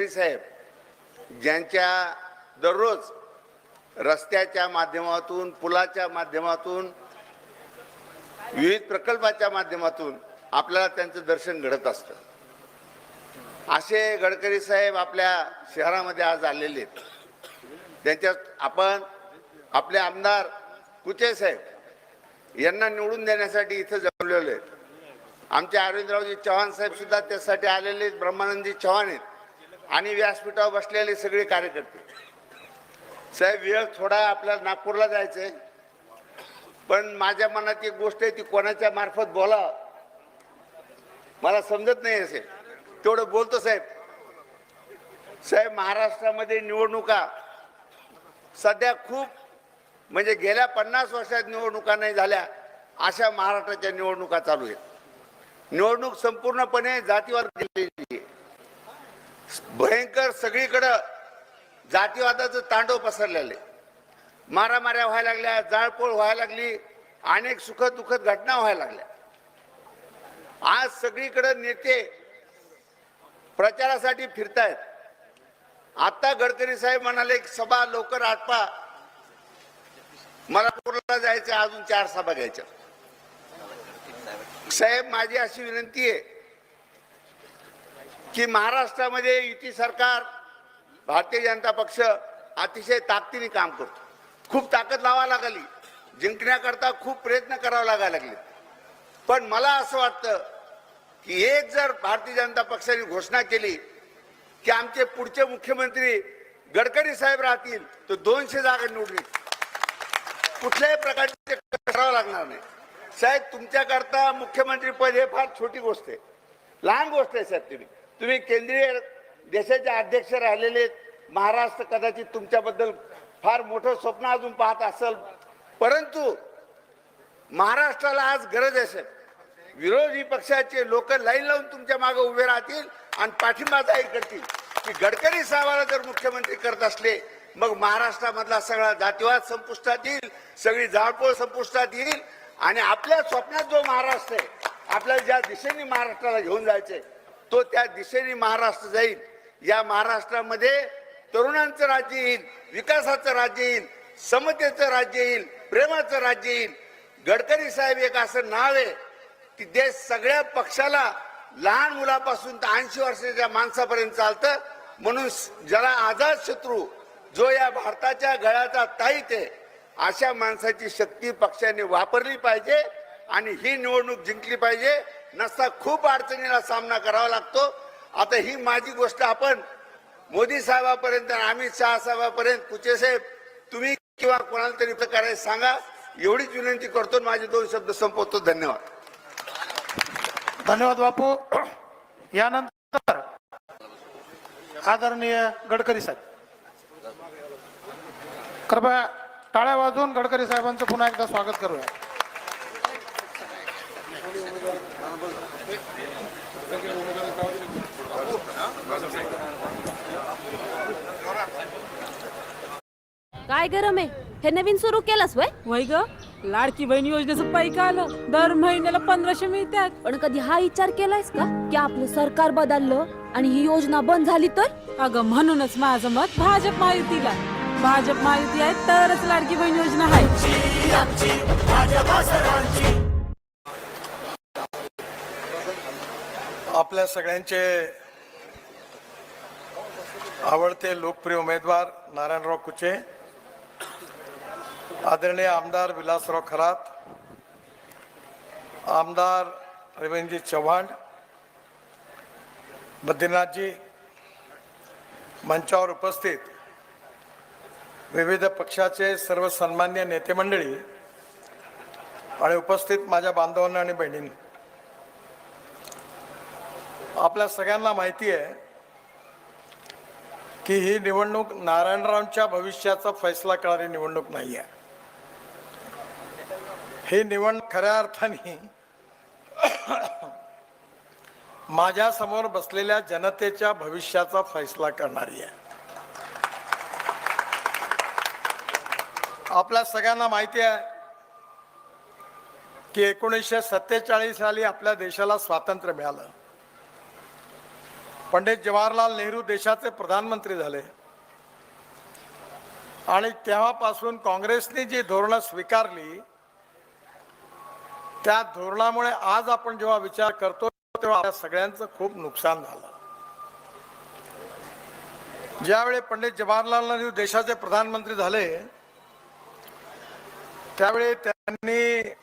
साहेब ज्यांच्या दररोज रस्त्याच्या माध्यमातून पुलाच्या माध्यमातून विविध प्रकल्पाच्या माध्यमातून आपल्याला त्यांचं दर्शन घडत असतं. असे गडकरी साहेब आपल्या शहरामध्ये आज आलेले आहेत. त्यांच्यात आपण आपले आमदार कुचे साहेब यांना निवडून देण्यासाठी इथं जमलेले आहेत आमचे अरविंदरावजी चव्हाण साहेब सुद्धा त्यासाठी आलेले आहेत ब्रह्मानंदजी चव्हाण आहेत. आणि व्यासपीठावर बसलेले सगळे कार्यकर्ते. साहेब वेळ थोडा आपल्याला नागपूरला जायचंय. पण माझ्या मनात एक गोष्ट आहे ती कोणाच्या मार्फत बोला. मला समजत नाही असे. तेवढं बोलतो साहेब. साहेब महाराष्ट्रामध्ये निवडणुका सध्या खूप म्हणजे गेल्या पन्नास वर्षात निवडणुका नाही झाल्या अशा महाराष्ट्राच्या निवडणुका चालू आहेत. निवडणूक संपूर्णपणे जातीवाद केलेली आहे. भयंकर सगळीकडं जातीवादाचं तांडव पसरलेलं. आहे मारामाऱ्या व्हायला लागल्या जाळपोळ व्हायला लागली अनेक सुखद दुखद घटना व्हायला लागल्या. आज सगळीकडे नेते प्रचारासाठी फिरतायत. आता गडकरी साहेब म्हणाले एक सभा लवकर आटपा. मला पूर्णला जायचं अजून चार सभा घ्यायच्या. साहेब माझी अशी विनंती आहे की महाराष्ट्रामध्ये युती सरकार भारतीय जनता पक्ष अतिशय ताकदीने काम करतो. खूप ताकद लावा लागली. जिंकण्याकरता खूप प्रयत्न करावा लागायला लागले. पण मला असं वाटतं की एक जर भारतीय जनता पक्षाने घोषणा केली की आमचे पुढचे मुख्यमंत्री गडकरी साहेब राहतील तर दोनशे जागा निवडली. कुठल्याही प्रकारचे करावं लागणार नाही. साहेब तुमच्याकरता मुख्यमंत्री पद हे फार छोटी गोष्ट आहे. लहान गोष्ट आहे साहेब तुम्ही. तुम्ही केंद्रीय देशाचे अध्यक्ष राहिलेले आहेत. महाराष्ट्र कदाचित तुमच्याबद्दल फार मोठं स्वप्न अजून पाहत असेल परंतु महाराष्ट्राला आज गरज असेल विरोधी पक्षाचे लोक लाईन लावून तुमच्या मागे उभे राहतील आणि पाठिंबा जाहीर करतील की गडकरी साहेबाला जर मुख्यमंत्री करत असले मग महाराष्ट्रामधला सगळा जातीवाद संपुष्टात येईल सगळी जाळपोळ संपुष्टात येईल आणि आपल्या स्वप्नात जो महाराष्ट्र आहे आपल्याला ज्या दिशेने महाराष्ट्राला घेऊन जायचंय तो त्या दिशेने महाराष्ट्र जाईल. या महाराष्ट्रामध्ये तरुणांचं राज्य येईल विकासाचं राज्य येईल समतेचं राज्य येईल प्रेमाचं राज्य येईल. गडकरी साहेब एक असं नाव आहे की देश सगळ्या पक्षाला लहान मुलापासून तर ऐंशी वर्षाच्या माणसापर्यंत चालतं. म्हणून ज्याला आझाद शत्रू जो या भारताच्या गळ्याचा ताईत आहे अशा माणसाची शक्ती पक्षाने वापरली पाहिजे आणि ही निवडणूक जिंकली पाहिजे. नसता खूप अडचणीला सामना करावा लागतो. आता ही माझी गोष्ट आपण मोदी साहेबापर्यंत अमित शहा साहेबापर्यंत कुचे साहेब तुम्ही किंवा कोणाला तरी प्रकारे सांगा. एवढीच विनंती करतो आणि माझे दोन शब्द संपवतो. धन्यवाद. धन्यवाद बापू. यानंतर आदरणीय गडकरी साहेब. कृपया टाळ्या वाजून गडकरी साहेबांचं पुन्हा एकदा स्वागत करूया. काय गरम आहे? हे नवीन सुरू केलंस वय? वय ग? लाडकी बहीण योजनेचं पैक आलं. दर महिन्याला पंधराशे मिळतात. पण कधी हा विचार केलायस का? की आपलं सरकार बदललं आणि ही योजना बंद झाली तर? अगं म्हणूनच माझं मत भाजप महायुतीला भाजप महायुती आहे तरच लाडकी बहीण योजना आहे. आपल्या सगळ्यांचे आवडते लोकप्रिय उमेदवार नारायणराव कुचे आदरणीय आमदार विलासराव खरात आमदार रवींद्रजी चव्हाण बद्रीनाथजी मंचावर उपस्थित विविध पक्षाचे सर्व सन्मान्य नेते मंडळी आणि उपस्थित माझ्या बांधवांना आणि बहिणींना. आपल्या सगळ्यांना माहिती आहे की ही निवडणूक नारायणरावांच्या भविष्याचा फैसला करणारी निवडणूक नाही आहे. ही निवडणूक खऱ्या अर्थाने माझ्यासमोर बसलेल्या जनतेच्या भविष्याचा फैसला करणारी आहे. आपल्या सगळ्यांना माहिती आहे की एकोणीसशे सत्तेचाळीस साली आपल्या देशाला स्वातंत्र्य मिळालं. पंडित जवाहरलाल नेहरू देशाचे प्रधानमंत्री झाले. आणि तेव्हापासून काँग्रेसने जी धोरणं स्वीकारली त्या धोरणामुळे आज आपण जेव्हा विचार करतो तेव्हा आपल्या सगळ्यांचं खूप नुकसान झालं. ज्यावेळी पंडित जवाहरलाल नेहरू देशाचे प्रधानमंत्री झाले त्यावेळी त्यांनी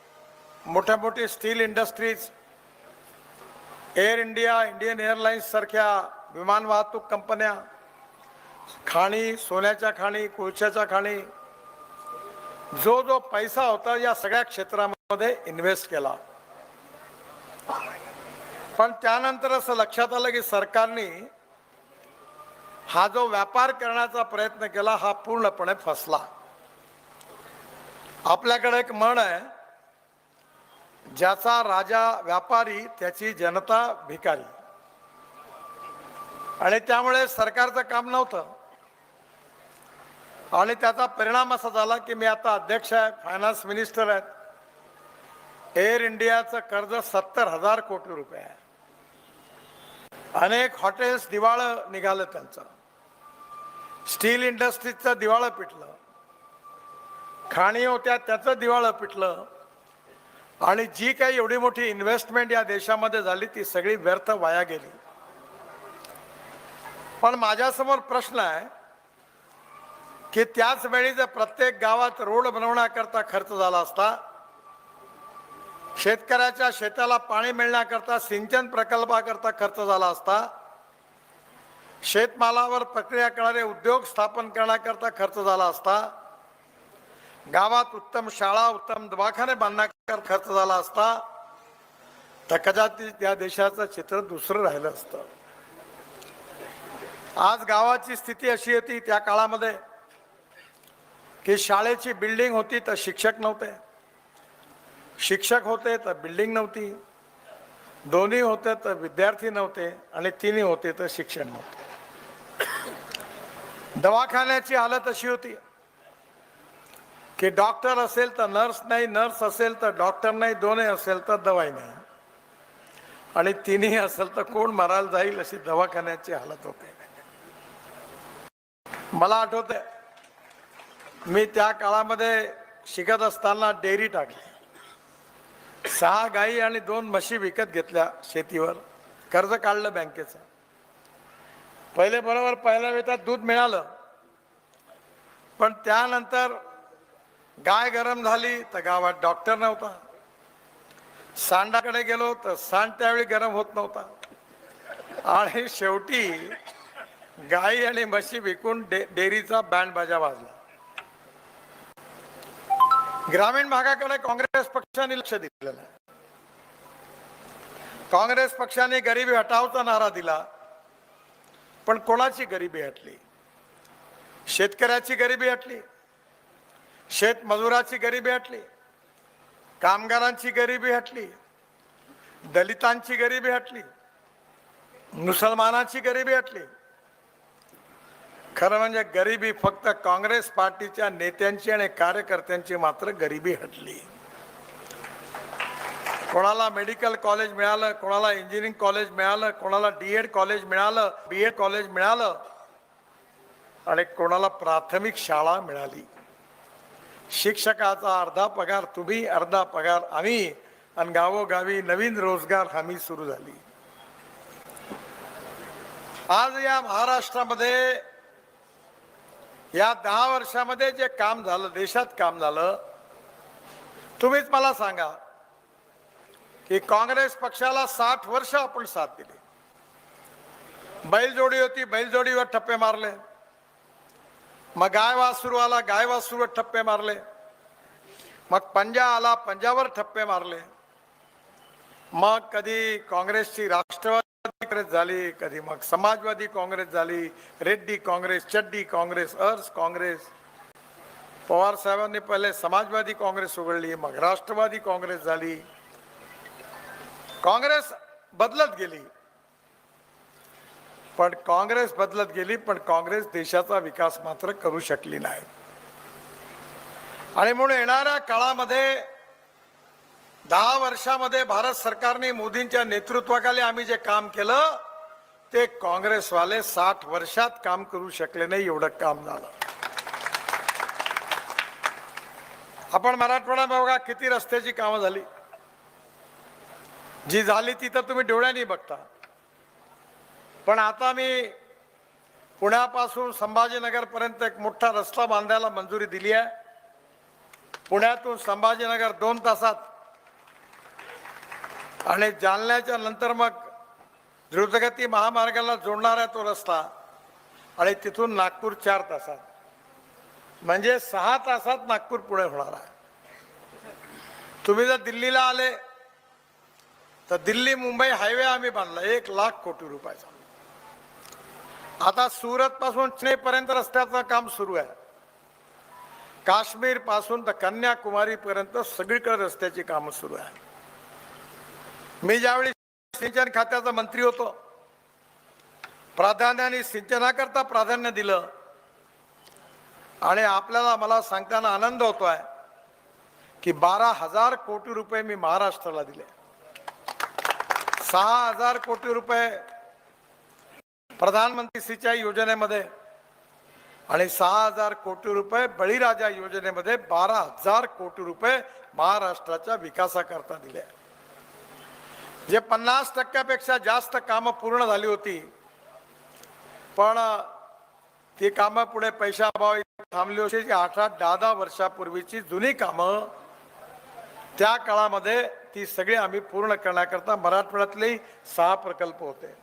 मोठ्या मोठी steel industries air India Indian airlines सारख्या विमान वाहतूक कंपन्या खाणी सोन्याच्या खाणी कोळशाच्या खाणी जो जो पैसा होता या सगळ्या क्षेत्रामध्ये इन्व्हेस्ट केला. पण त्यानंतर असं लक्षात आलं की सरकारने हा जो व्यापार करण्याचा प्रयत्न केला हा पूर्णपणे फसला. आपल्याकडे एक म्हण आहे ज्याचा राजा व्यापारी त्याची जनता भिकारी. आणि त्यामुळे सरकारचं काम नव्हतं. आणि त्याचा परिणाम असा झाला की मी आता अध्यक्ष आहे फायनान्स मिनिस्टर आहेत एअर इंडियाचं कर्ज सत्तर हजार कोटी रुपये आहे. अनेक हॉटेल्स दिवाळं निघालं त्यांचं. स्टील इंडस्ट्रीजचं दिवाळं पिटलं. खाणी होत्या त्याचं दिवाळं पिटलं. आणि जी काही एवढी मोठी इन्व्हेस्टमेंट या देशामध्ये झाली ती सगळी व्यर्थ वाया गेली. पण माझ्यासमोर प्रश्न आहे की त्याच वेळी जर प्रत्येक गावात रोड बनवण्याकरता खर्च झाला असता शेतकऱ्याच्या शेताला पाणी मिळण्याकरता सिंचन प्रकल्पाकरता खर्च झाला असता शेतमालावर प्रक्रिया करणारे उद्योग स्थापन करण्याकरता खर्च झाला असता गावात उत्तम शाळा उत्तम दवाखाने बांधण्याकर खर्च झाला असता तर कदाचित या देशाचं चित्र दुसरं राहिलं असतं. आज गावाची स्थिती अशी होती त्या काळामध्ये की शाळेची बिल्डिंग होती तर शिक्षक नव्हते. शिक्षक होते तर बिल्डिंग नव्हती. दोन्ही होते तर विद्यार्थी नव्हते आणि तिन्ही होते तर शिक्षण नव्हते. दवाखान्याची हालत अशी होती. की डॉक्टर असेल तर नर्स नाही नर्स असेल तर डॉक्टर नाही दोन्ही असेल तर दवाई नाही. आणि तिन्ही असेल तर कोण मरायला जाईल अशी दवाखान्याची हालत होते. मला आठवत मी त्या काळामध्ये शिकत असताना डेअरी टाकली. सहा गाई आणि दोन म्हशी विकत घेतल्या शेतीवर कर्ज काढलं बँकेचं. पहिले बरोबर पहिल्या वेळात दूध मिळालं. पण त्यानंतर गाय गरम झाली तर गावात डॉक्टर नव्हता. सांडाकडे गेलो तर सांड त्यावेळी गरम होत नव्हता. आणि शेवटी गाई आणि म्हशी विकून डे डेअरीचा बँड बाजा वाजला. ग्रामीण भागाकडे काँग्रेस पक्षाने लक्ष दिलेलं. काँग्रेस पक्षाने गरिबी हटावचा नारा दिला पण कोणाची गरिबी हटली? शेतकऱ्याची गरिबी हटली? शेतमजुराची गरिबी हटली कामगारांची गरिबी हटली दलितांची गरिबी हटली मुसलमानांची गरिबी हटली. खरं म्हणजे गरिबी फक्त काँग्रेस पार्टीच्या नेत्यांची आणि कार्यकर्त्यांची मात्र गरिबी हटली. कोणाला मेडिकल कॉलेज मिळालं कोणाला इंजिनिअरिंग कॉलेज मिळालं कोणाला डी एड कॉलेज मिळालं बी एड कॉलेज मिळालं आणि कोणाला प्राथमिक शाळा मिळाली. शिक्षकाचा अर्धा पगार तुम्ही अर्धा पगार आम्ही आणि गावोगावी नवीन रोजगार हमी सुरू झाली. आज या महाराष्ट्रामध्ये या दहा वर्षामध्ये जे काम झालं देशात काम झालं तुम्हीच मला सांगा की काँग्रेस पक्षाला साठ वर्ष आपण साथ दिली. बैलजोडी होती बैलजोडीवर ठप्पे मारले. मग गाय वासरू आला गाय वासरूवर ठप्पे मारले. मग पंजा आला पंजावर ठप्पे मारले. मग कधी काँग्रेसची राष्ट्रवादी काँग्रेस झाली कधी मग समाजवादी काँग्रेस झाली रेड्डी काँग्रेस चड्डी काँग्रेस अर्स काँग्रेस. पवार साहेबांनी पहिले समाजवादी काँग्रेस उघडली मग राष्ट्रवादी काँग्रेस झाली. काँग्रेस बदलत गेली. पण काँग्रेस बदलत गेली पण काँग्रेस देशाचा विकास मात्र करू शकली नाही. आणि म्हणून येणाऱ्या काळामध्ये दहा वर्षामध्ये भारत सरकारने मोदींच्या नेतृत्वाखाली आम्ही जे काम केलं ते काँग्रेसवाले साठ वर्षात काम करू शकले नाही एवढं काम झालं. आपण मराठवाडा बघा किती रस्त्याची कामं झाली. जी झाली ती तर तुम्ही डोळ्यांनी बघता. पण आता मी पुण्यापासून संभाजीनगरपर्यंत एक मोठा रस्ता बांधायला मंजुरी दिली आहे. पुण्यातून संभाजीनगर दोन तासात आणि जालन्याच्या नंतर मग द्रुतगती महामार्गाला जोडणारा तो रस्ता आणि तिथून नागपूर चार तासात. म्हणजे सहा तासात नागपूर पुणे होणार आहे. तुम्ही जर दिल्लीला आले तर दिल्ली मुंबई हायवे आम्ही बांधला. एक लाख कोटी रुपयाचा. आता सुरत पासून चेन्नईपर्यंत रस्त्याचं काम सुरू आहे. काश्मीरपासून तर कन्याकुमारी पर्यंत सगळीकडे रस्त्याची कामं सुरू आहे. मी ज्यावेळी सिंचन खात्याचा मंत्री होतो प्राधान्याने सिंचनाकरता प्राधान्य दिलं आणि आपल्याला मला सांगताना आनंद होतो आहे की बारा हजार कोटी रुपये मी महाराष्ट्राला दिले. सहा हजार कोटी रुपये प्रधानमंत्री सिंचाई योजनेमध्ये आणि सहा हजार कोटी रुपये बळीराजा योजनेमध्ये बारा हजार कोटी रुपये महाराष्ट्राच्या विकासाकरता दिले. जे पन्नास टक्क्यापेक्षा जास्त कामं पूर्ण झाली होती पण ती कामं पुढे पैशाअभावी थांबली होती. जी आठ आठ दहा दहा वर्षापूर्वीची जुनी कामं त्या काळामध्ये ती सगळी आम्ही पूर्ण करण्याकरता मराठवाड्यातले सहा प्रकल्प होते.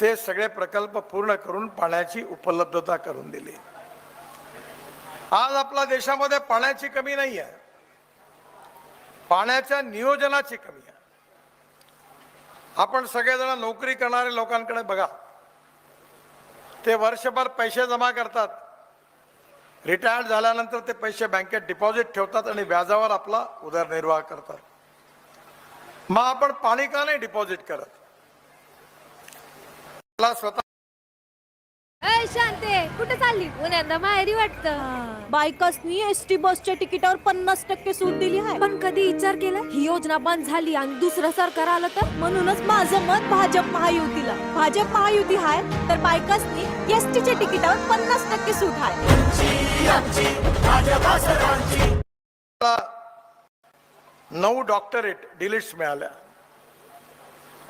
ते सगळे प्रकल्प पूर्ण करून पाण्याची उपलब्धता करून दिली. आज आपल्या देशामध्ये पाण्याची कमी नाही आहे पाण्याच्या नियोजनाची कमी आहे. आपण सगळेजण नोकरी करणारे लोकांकडे बघा. ते वर्षभर पैसे जमा करतात. रिटायर्ड झाल्यानंतर ते पैसे बँकेत डिपॉझिट ठेवतात आणि व्याजावर आपला उदरनिर्वाह करतात. मग आपण पाणी का नाही डिपॉझिट करत? मला स्वतः ए शांते कुठे चालली? पुण्यांदा माहेरी वाटतं. बायकासनी एस टी बसच्या तिकिटावर पन्नास टक्के सूट दिली आहे. पण कधी विचार केला? ही योजना बंद झाली आणि दुसरं सरकार आलं तर? म्हणूनच माझं मत भाजप महायुतीला. भाजप महायुती हाय तर बायकासनी एस टीच्या तिकिटावर पन्नास टक्के सूट आहे नऊ डॉक्टरेट डिलीट्स मिळाल्या.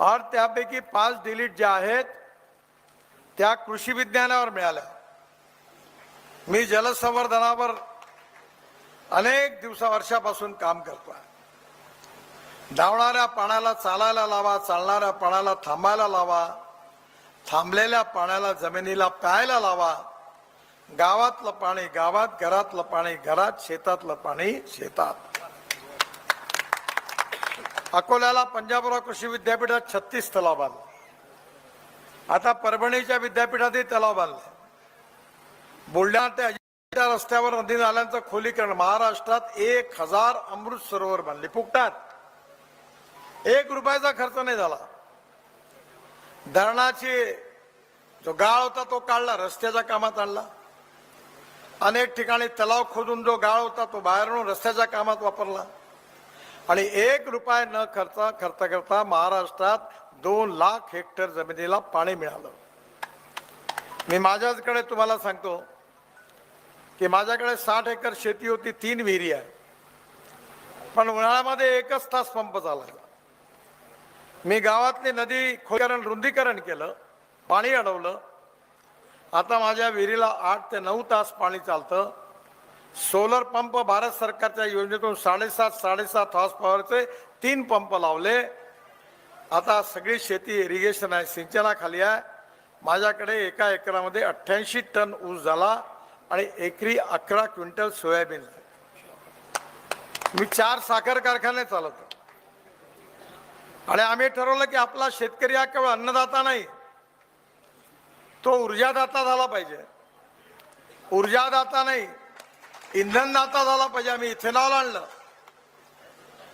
और त्यापैकी पाच डिलीट ज्या आहेत त्या कृषी विज्ञानावर मिळाल्या. मी जलसंवर्धनावर अनेक दिवसा वर्षापासून काम करतोय धावणाऱ्या पाण्याला चालायला लावा चालणाऱ्या पाण्याला थांबायला लावा थांबलेल्या पाण्याला जमिनीला प्यायला लावा. गावातलं पाणी गावात घरातलं पाणी घरात शेतातलं पाणी शेतात. अकोल्याला पंजाबराव कृषी विद्यापीठात छत्तीस तलाव बांधले. आता परभणीच्या विद्यापीठातही तलाव बांधले. बुलढाणा ते अजिंठा रस्त्यावर नदी नाल्यांचं खोलीकरण. महाराष्ट्रात एक हजार अमृत सरोवर बांधले. फुकटात. एक रुपयाचा खर्च नाही झाला. धरणाची जो गाळ होता तो काढला रस्त्याच्या कामात आणला. अनेक ठिकाणी तलाव खोदून जो गाळ होता तो बाहेरून रस्त्याच्या कामात वापरला. आणि एक रुपये न खर्च खर्च करता महाराष्ट्रात दोन लाख हेक्टर जमिनीला पाणी मिळालं. मी माझ्याचकडे तुम्हाला सांगतो की माझ्याकडे साठ एकर शेती होती तीन विहिरी आहे. पण उन्हाळ्यामध्ये एकच तास पंप चालायचा. मी गावातली नदी खोलीकरण रुंदीकरण केलं पाणी अडवलं. आता माझ्या विहिरीला आठ ते नऊ तास पाणी चालतं. सोलर पंप भारत सरकारच्या योजनेतून साडेसात साडेसात हॉर्स पॉवरचे तीन पंप लावले. आता सगळी शेती इरिगेशन आहे सिंचनाखाली आहे. माझ्याकडे एका एकरामध्ये अठ्ठ्याऐंशी टन ऊस झाला आणि एकरी अकरा क्विंटल सोयाबीन. मी चार साखर कारखाने चालवतो. आणि आम्ही ठरवलं की आपला शेतकरी हा केवळ अन्नदाता नाही तो ऊर्जादाता झाला पाहिजे. ऊर्जादाता नाही इंधनदाता झाला पाहिजे. आम्ही इथेनॉल आणलं.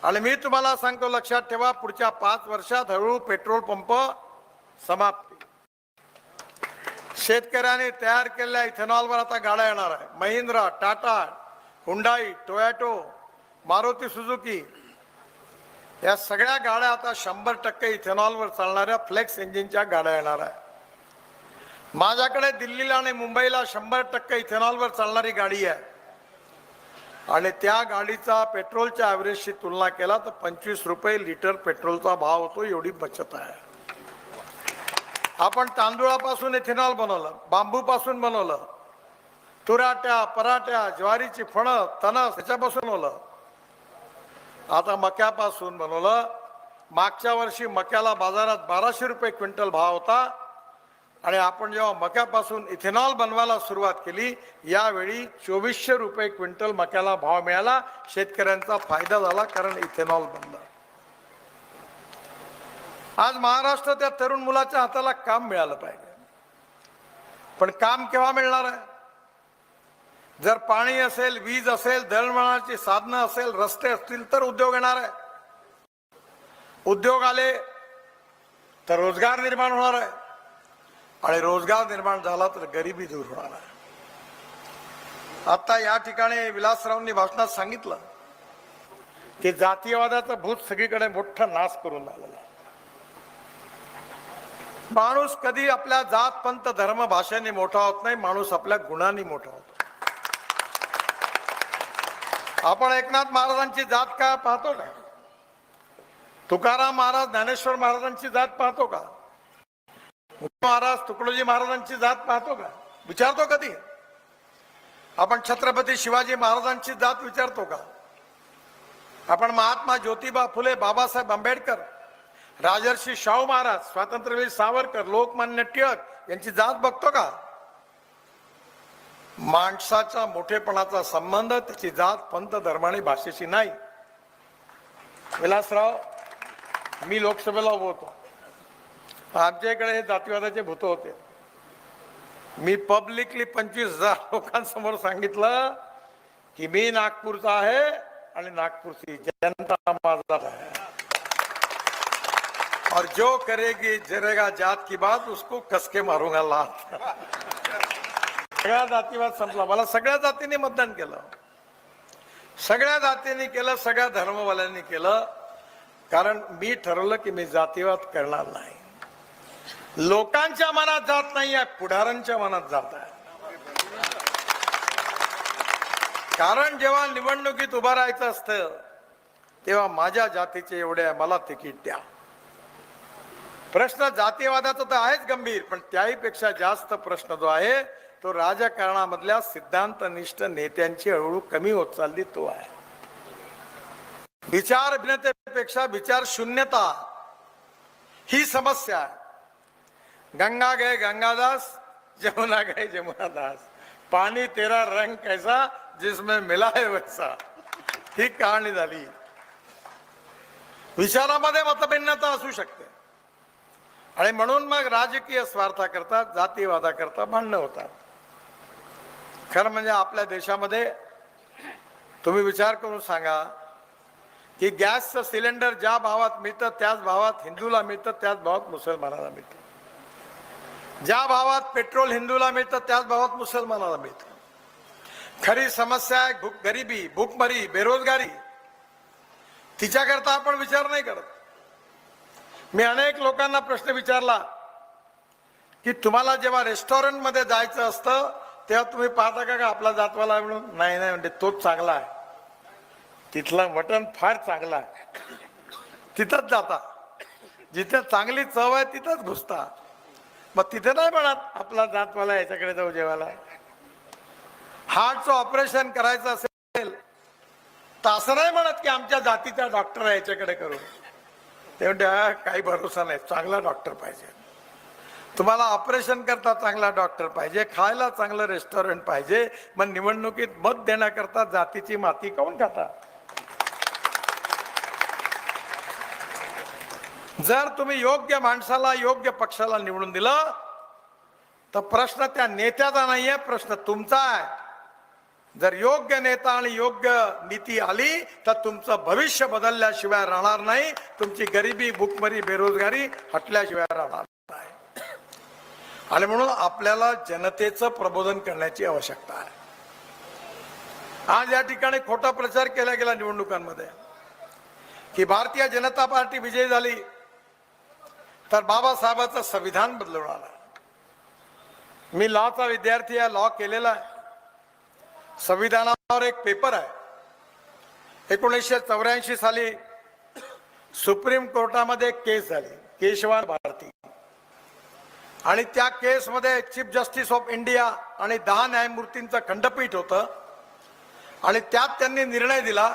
आणि मी तुम्हाला सांगतो लक्षात ठेवा पुढच्या पाच वर्षात हळूहळू पेट्रोल पंप समाप्ती. शेतकऱ्याने तयार केलेल्या इथेनॉलवर आता गाड्या येणार आहे. Mahindra Tata Hyundai Toyota Maruti Suzuki या सगळ्या गाड्या आता शंभर टक्के इथेनॉलवर चालणाऱ्या फ्लेक्स इंजिनच्या गाड्या येणार आहे. माझ्याकडे दिल्लीला आणि मुंबईला शंभर टक्के इथेनॉलवर चालणारी गाडी आहे. आणि त्या गाडीचा पेट्रोलच्या ॲव्हरेजशी तुलना केला तर पंचवीस रुपये लिटर पेट्रोलचा भाव होतो एवढी बचत आहे. आपण तांदूळापासून इथेनॉल बनवलं बांबूपासून बनवलं तुराट्या पराट्या ज्वारीची फणं तणस ह्याच्यापासून बनवलं. आता मक्यापासून बनवलं. मागच्या वर्षी मक्याला बाजारात बाराशे रुपये क्विंटल भाव होता. आणि आपण जेव्हा मक्यापासून इथेनॉल बनवायला सुरुवात केली यावेळी चोवीसशे रुपये क्विंटल मक्याला भाव मिळाला. शेतकऱ्यांचा फायदा झाला कारण इथेनॉल बनलं. आज महाराष्ट्र त्या तरुण मुलाच्या हाताला काम मिळालं पाहिजे. पण काम केव्हा मिळणार आहे? जर पाणी असेल वीज असेल दळणवळणाची साधनं असेल रस्ते असतील तर उद्योग येणार आहे. उद्योग आले तर रोजगार निर्माण होणार आहे. आणि रोजगार निर्माण झाला तर गरिबी दूर होणार आहे. आता या ठिकाणी विलासरावांनी भाषणात सांगितलं की जातीयवादाचं भूत सगळीकडे मोठा नाश करून आलेला आहे. माणूस कधी आपल्या जात पंत धर्म भाषेने मोठा होत नाही माणूस आपल्या गुणांनी मोठा होतो. आपण एकनाथ महाराजांची जात का पाहतो का? तुकाराम महाराज ज्ञानेश्वर महाराजांची जात पाहतो का? महाराज तुकडोजी महाराजांची जात पाहतो का? विचारतो कधी? आपण छत्रपती शिवाजी महाराजांची जात विचारतो का? आपण महात्मा ज्योतिबा फुले बाबासाहेब आंबेडकर राजर्षी शाहू महाराज स्वातंत्र्यवीर सावरकर लोकमान्य टिळक यांची जात बघतो का? माणसाच्या मोठेपणाचा संबंध त्याची जात पंत धर्माने भाषेशी नाही. विलासराव मी लोकसभेला उभवतो होतो. आमच्या इकडे हे जातीवादाचे भूत होते. मी पब्लिकली पंचवीस हजार लोकांसमोर सांगितलं की मी नागपूरचा आहे आणि नागपूरची जनता माझा आहे. और जो करेगी जरेगा जात की बात उसको कसके मारूंगा लात. सगळ्या जातीवाद संपला. मला सगळ्या जातीने मतदान केलं. सगळ्या जातीने केलं सगळ्या धर्मवाल्यांनी केलं. कारण मी ठरवलं की मी जातीवाद करणार नाही. लोकांच्या मनात जात नाही आहे पुढाऱ्यांच्या मनात जात आहे. कारण जेव्हा निवडणुकीत उभं राहायचं असतं तेव्हा माझ्या जातीचे एवढे मला तिकीट द्या. प्रश्न जातीवादाचा तर आहेच गंभीर पण त्याही पेक्षा जास्त प्रश्न जो आहे तो राजकारणामधल्या सिद्धांतनिष्ठ नेत्यांची हळूहळू कमी होत चालली तो आहे. विचार भिन्नतेपेक्षा विचार शून्यता ही समस्या आहे. गंगा गए गंगादास जमुना गए जमुना दास पाणी तेरा रंग कैसा जिसमें मिला है वैसा. ही कहाणी झाली. विचारामध्ये मतभिन्नता असू शकते. आणि म्हणून मग राजकीय स्वार्था करता जातीवादा करता भांडणं होतात. खरं म्हणजे आपल्या देशामध्ये तुम्ही विचार करून सांगा की गॅसचं सिलेंडर ज्या भावात मिळतं त्याच भावात हिंदूला मिळतं त्याच भावात मुसलमानाला मिळतं. ज्या भावात पेट्रोल हिंदूला मिळतं त्याच भावात मुसलमानाला मिळतं. खरी समस्या आहे भूक गरिबी भूकमरी बेरोजगारी. तिच्याकरता आपण विचार नाही करत. मी अनेक लोकांना प्रश्न विचारला की तुम्हाला जेव्हा रेस्टॉरंटमध्ये जायचं असतं तेव्हा तुम्ही पाहता का का आपला जातवाला म्हणून नाही नाही म्हणजे तोच चांगला आहे. तिथला मटण फार चांगला आहे. तिथंच जाता. जिथे चांगली चव आहे तिथंच घुसता. मग तिथे नाही म्हणत आपला जातवाला याच्याकडे जाऊ जेवायला. हार्टचं ऑपरेशन करायचं असेल तर असं नाही म्हणत की आमच्या जातीचा डॉक्टर आहे याच्याकडे करू ते म्हणते काही भरोसा नाही चांगला डॉक्टर पाहिजे. तुम्हाला ऑपरेशन करता चांगला डॉक्टर पाहिजे खायला चांगलं रेस्टॉरंट पाहिजे मग निवडणुकीत मत देण्याकरता जातीची माती काऊन खाता जर तुम्ही योग्य माणसाला योग्य पक्षाला निवडून दिलं तर प्रश्न त्या नेत्याचा नाहीये प्रश्न तुमचा आहे. जर योग्य नेता आणि योग्य नीती आली तर तुमचं भविष्य बदलल्याशिवाय राहणार नाही. तुमची गरिबी भूकमरी बेरोजगारी हटल्याशिवाय राहणार नाही. आणि म्हणून आपल्याला जनतेचं प्रबोधन करण्याची आवश्यकता आहे. आज या ठिकाणी खोटा प्रचार केला गेला निवडणुकांमध्ये की भारतीय जनता पार्टी विजयी झाली. तर बाबासाहेबांचं संविधान बदलवणार आहे मी लॉचा विद्यार्थी आहे लॉ केलेला आहे. संविधानावर एक पेपर आहे. एकोणीसशे चौऱ्याऐंशी साली सुप्रीम कोर्टामध्ये एक केस झाली केशवान भारती. आणि त्या केसमध्ये चीफ जस्टिस ऑफ इंडिया आणि दहा न्यायमूर्तींचं खंडपीठ होतं. आणि त्यात त्यांनी निर्णय दिला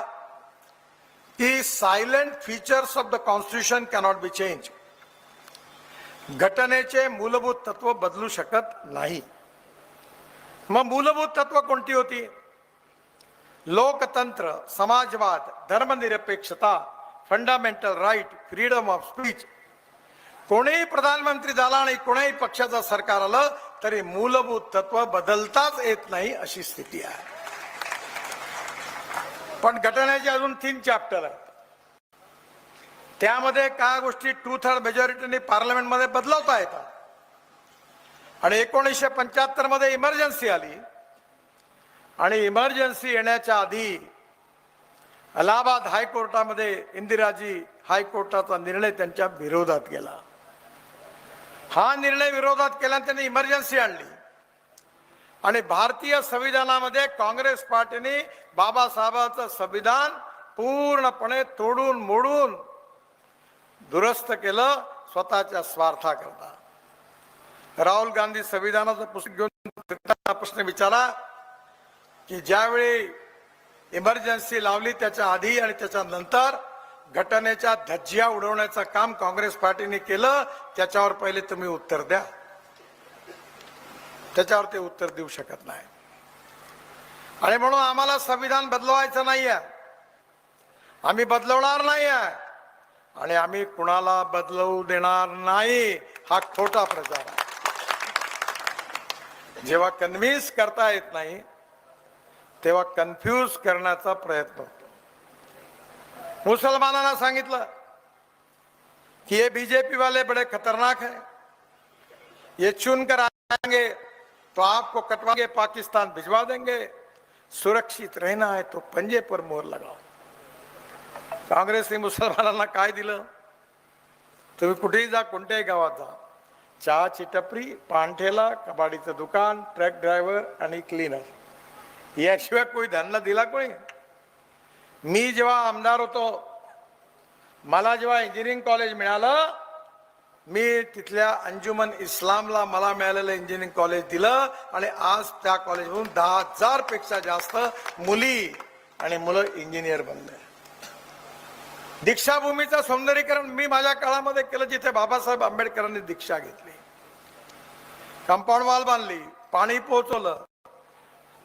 की salient features of the constitution cannot be change घटनेचे मूलभूत तत्व बदलू शकत नाही. मग मूलभूत तत्व कोणती होती? लोकतंत्र समाजवाद धर्मनिरपेक्षता fundamental right freedom of speech कोणीही प्रधानमंत्री झाला आणि कोणाही पक्षाचं सरकार आलं तरी मूलभूत तत्व बदलताच येत नाही अशी स्थिती आहे. पण घटनेचे अजून तीन चॅप्टर आहे त्यामध्ये काय गोष्टी टू थर्ड मेजॉरिटीने पार्लमेंटमध्ये बदलवता येतात? आणि एकोणीसशे पंच्याहत्तरमध्ये इमर्जन्सी आली. आणि इमर्जन्सी येण्याच्या आधी अलाहाबाद हायकोर्टामध्ये इंदिराजी हायकोर्टाचा निर्णय त्यांच्या विरोधात गेला. हा निर्णय विरोधात केला त्यांनी इमर्जन्सी आणली. आणि भारतीय संविधानामध्ये काँग्रेस पार्टीने बाबासाहेबांचं संविधान पूर्णपणे तोडून मोडून दुरुस्त केलं स्वतःच्या स्वार्थाकरता राहुल गांधी संविधानाचं पुस्तक घेऊन प्रश्न विचारा की ज्यावेळी इमर्जन्सी लावली त्याच्या आधी आणि त्याच्या नंतर घटनेच्या धज्जिया उडवण्याचं काम काँग्रेस पार्टीने केलं त्याच्यावर पहिले तुम्ही उत्तर द्या. त्याच्यावर ते उत्तर देऊ शकत नाही. आणि म्हणून आम्हाला संविधान बदलवायचं नाहीये. आम्ही बदलवणार नाहीये. आणि आम्ही कुणाला बदलवू देणार नाही हा खोटा प्रचार आहे. जेव्हा कन्व्हिन्स करता येत नाही तेव्हा कन्फ्यूज करण्याचा प्रयत्न होतो. मुसलमानांना सांगितलं कि ये बीजेपी वाले बड़े खतरनाक है ये चुन कर आएंगे तो आपको कटवाएंगे पाकिस्तान भिजवा देंगे. सुरक्षित रहना है तो पंजे पर मोर लगाओ. काँग्रेसने मुसलमानांना काय दिलं? तुम्ही कुठेही जा कोणत्याही गावात जा. चहाची टपरी पानठेला कबाडीचं दुकान ट्रक ड्रायव्हर आणि क्लीनर. याशिवाय कोणी धंदा दिला कोणी? मी जेव्हा आमदार होतो मला जेव्हा इंजिनिअरिंग कॉलेज मिळालं मी तिथल्या अंजुमन इस्लामला मला मिळालेलं इंजिनिअरिंग कॉलेज दिलं आणि आज त्या कॉलेजमधून दहा हजारपेक्षा जास्त मुली आणि मुलं इंजिनियर बनले. दीक्षाभूमीचं सौंदर्यीकरण मी माझ्या काळामध्ये केलं जिथे बाबासाहेब आंबेडकरांनी दीक्षा घेतली. कंपाऊंड वॉल बांधली पाणी पोहोचवलं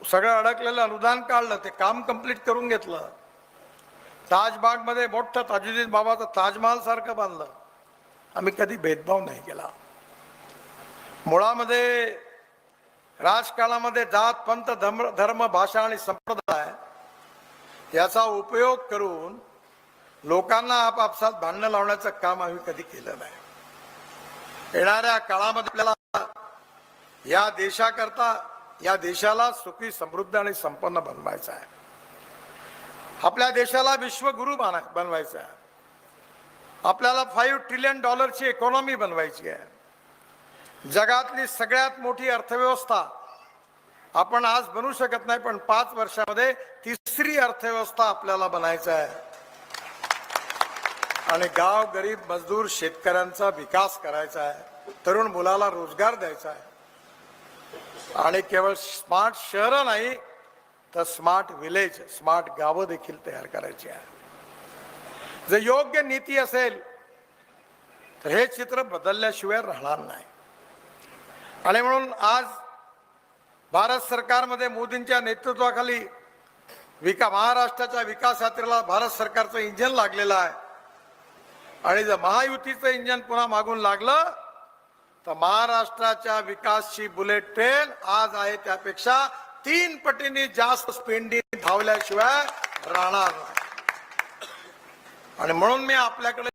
सगळं अडकलेलं अनुदान काढलं ते काम कंप्लीट करून घेतलं. ताजबागमध्ये मोठं ताजुद्दीन बाबाचं ताजमहाल सारखं बांधलं. आम्ही कधी भेदभाव नाही केला. मुळामध्ये राजकारणामध्ये जात पंथ धर्म धर्म भाषा आणि संप्रदाय याचा उपयोग करून लोकांना आपापसात भांडणं लावण्याचं काम आम्ही कधी केलं नाही. येणाऱ्या काळामध्ये आपल्याला या देशाकरता या देशाला सुखी समृद्ध आणि संपन्न बनवायचं आहे. आपल्या देशाला विश्वगुरु बना- बनवायचं आहे. आपल्याला फाईव्ह ट्रिलियन डॉलरची इकॉनॉमी बनवायची आहे. जगातली सगळ्यात मोठी अर्थव्यवस्था आपण आज बनवू शकत नाही पण पाच वर्षामध्ये तिसरी अर्थव्यवस्था आपल्याला बनायचं आहे. आणि गाव गरीब मजदूर शेतकऱ्यांचा विकास करायचा आहे तरुण मुलाला रोजगार द्यायचा आहे. आणि केवळ स्मार्ट शहरं नाही तर स्मार्ट विलेज स्मार्ट गावं देखील तयार करायची आहे. जर योग्य नीती असेल तर हे चित्र बदलल्याशिवाय राहणार नाही. आणि म्हणून आज भारत सरकारमध्ये मोदींच्या नेतृत्वाखाली विका महाराष्ट्राच्या विकास यात्रेला भारत सरकारचं इंजन लागलेलं आहे. आणि जर महायुतीचं इंजन पुन्हा मागून लागलं तर महाराष्ट्राच्या विकासची बुलेट ट्रेन आज आहे त्यापेक्षा तीन पटीने जास्त स्पेंडी धावल्याशिवाय राहणार नाही. आणि म्हणून मी आपल्याकडे